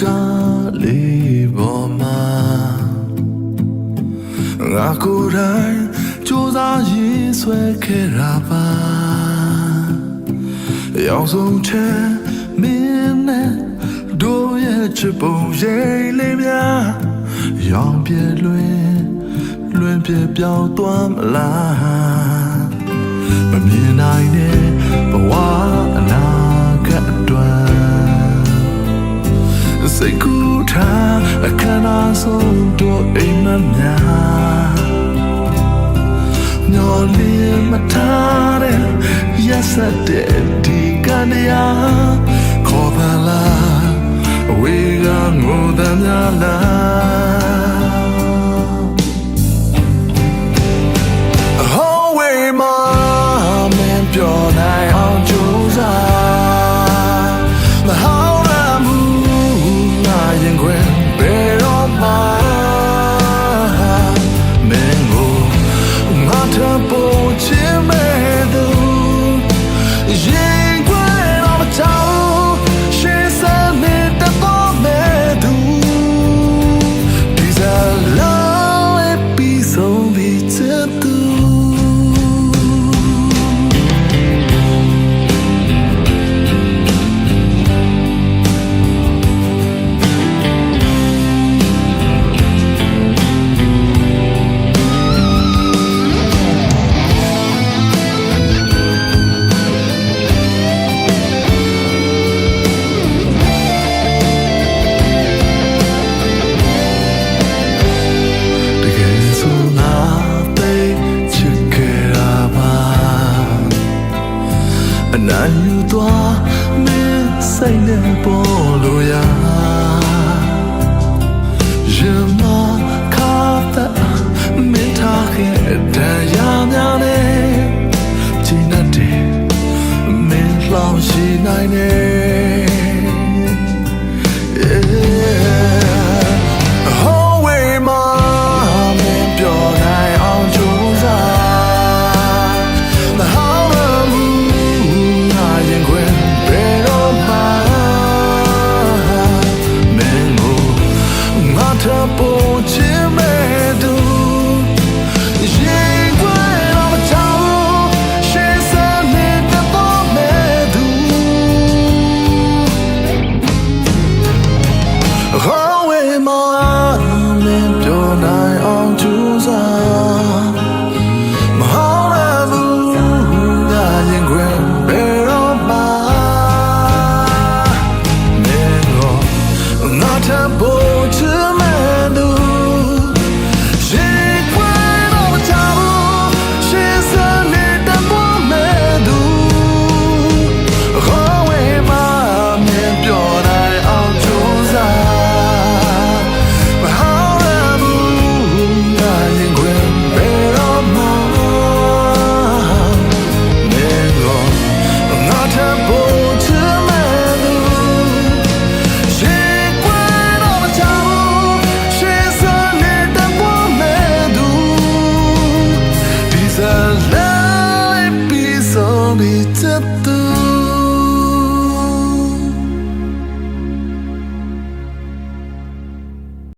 ကားလေးပေါ်မှာငါကိုယ်တိုင်စူးစမ်းရေးဆွဲခဲ့တာပါရောက်ဆုံးချက်မင်းနဲ့တို့ရဲ့ချစ်ပုံရိပ်လေးများရောင်ပြည့်လွင်လွင်ပြပြောင်းသွားမလားမမြင်နိုင်တဲ့ စိတ်ကူးထားအခမ်းအနားဆုံးတို့အိမ်မများညော်လင်းမထားတဲ့ရက်ဆက်တဲ့ဒီကနေ့ခေါ်ပါလားအဝေးကငိုသမျှလား အနိုင်ယူသွားမင်းစိတ်နဲ့ပေါ်လို့ရရင်မခါတဲ့မင်းထားခဲ့တရားများနဲ့ချိန်နဲ့တည်းမင်းလောင်ရှိနိုင်တယ် ငါ pensa tudo